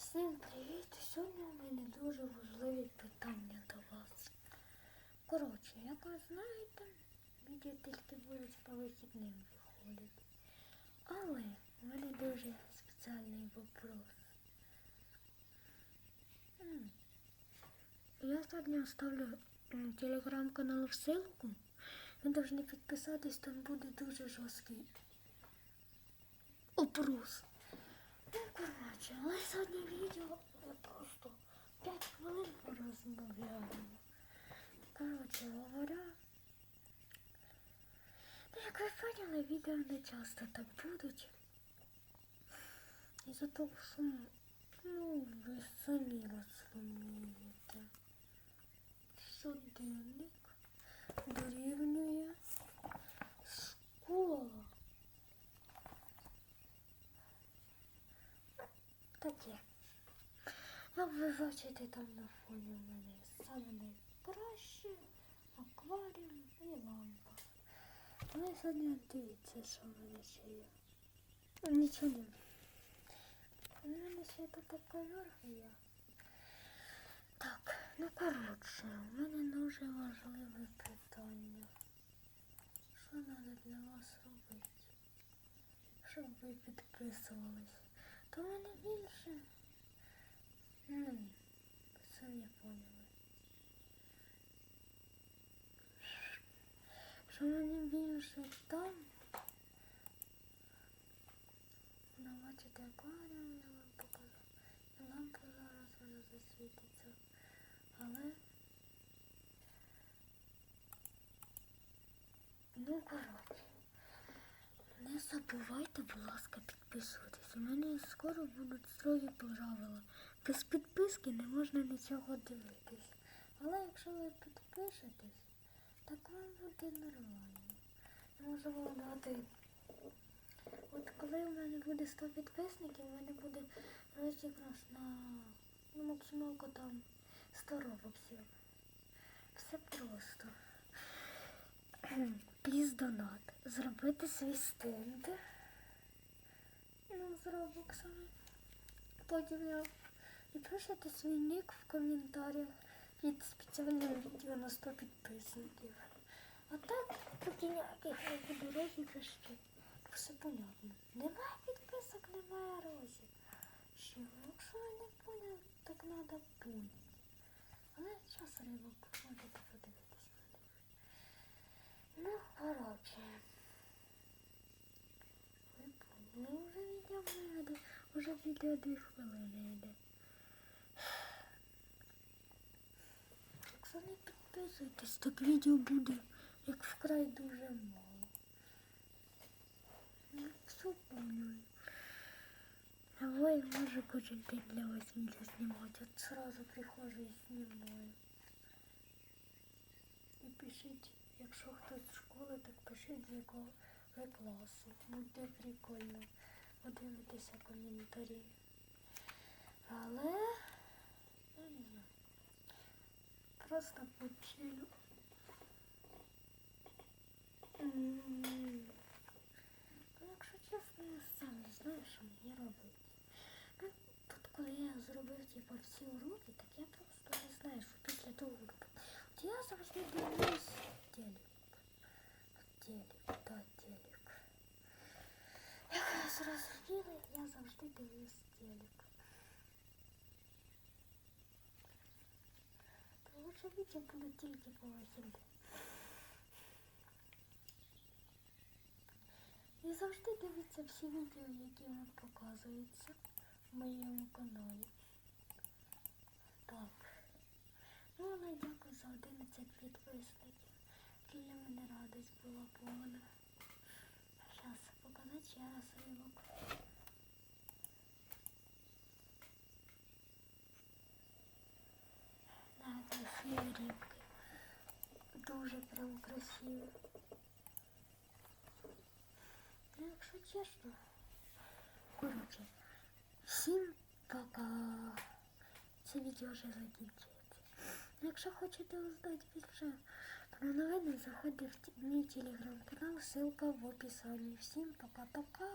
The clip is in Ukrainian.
Всім привіт! Сьогодні у мене дуже важливі питання до вас. Коротше, як ви знаєте, відео тільки будуть по вихідним виходити. Але в мене дуже спеціальний вопрос. Я сьогодні оставлю телеграм-канал в ссылку. Ви повинні підписатись, там буде дуже жорсткий опрос. Але сьогодні відео я просто 5 хвилин порозмовляємо. Коротше говоря, ну, як ви поняли, відео не часто так будуть. Із-за того, що, ну, ви самі розумієте. Щоденник дорівнює Таке. Як ви бачите, там на фоні у мене саме найкраще акваріум і лампа. Але сьогодні дивіться, що в мене ще є. Нічого не. У мене ще ковер є. Так, ну коротше, у мене дуже важливе питання. Що треба для вас робити? Щоб ви підписувались. То мене більше. Ну, самі поняли. Що в мене більше там. Ну, бачите, акваріум я вам покажу. І лампа зараз вона засвітиться. Але. Ну, коротше. Не забувайте, будь ласка, підписуватись. У мене скоро будуть строгі правила. Без підписки не можна нічого дивитись. Але якщо ви підпишетесь, так вам буде нормально. Я можу вам дати. От коли у мене буде 100 підписників, у мене буде розіграш на ну, максималку там 100 робоксів. Все просто. Пліз донат. Зробити свій стенд. Ну, з робоксами. Потім я і пишете свій нік в коментарях під спеціальним відео на 100 підписників. А так, поки ніяких не розіграшів, все понятно. Немає підписок, немає розіграшів. Якщо ви не поняли, так треба поняти. Але час рибок можете на них. Ну, коротше. Ви поняли, вже відео не йде. Уже відео дві хвилини йде. Якщо не підписуєтесь, так відео буде як вкрай дуже мало. Ну, все поняли. А ви може кожен день для вас відео знімати. От сразу приходжу і знімаю. І пишіть, Якщо хтось з школи, так пишіть з якого ви класу. Буде прикольно подивитися коментарі. Але я не знаю. Просто почилю. Ну, якщо чесно, я сам не знаю, що мені робити. Ну, тут, коли я зробив типу, всі уроки, так я просто не знаю, що після того уроку. От я завжди дивлюсь телек. Телек, да, телек. Як я завжди дивлюсь телек. То лучше відео буде тільки по вихідним. І завжди дивіться всі відео, які вам показуються в моєму каналі. Так. Ну, але дякую за 11 підписників. Для мене радість була повна. Зараз показати ще раз рибок. Да, красиві рибки. Дуже прям красиві. Ну, якщо чесно. Коротше, всім пока. Це відео вже закінчується. Якщо хочете узнати більше про новини, заходьте в мій телеграм-канал, ссылка в описанні. Всім пока-пока.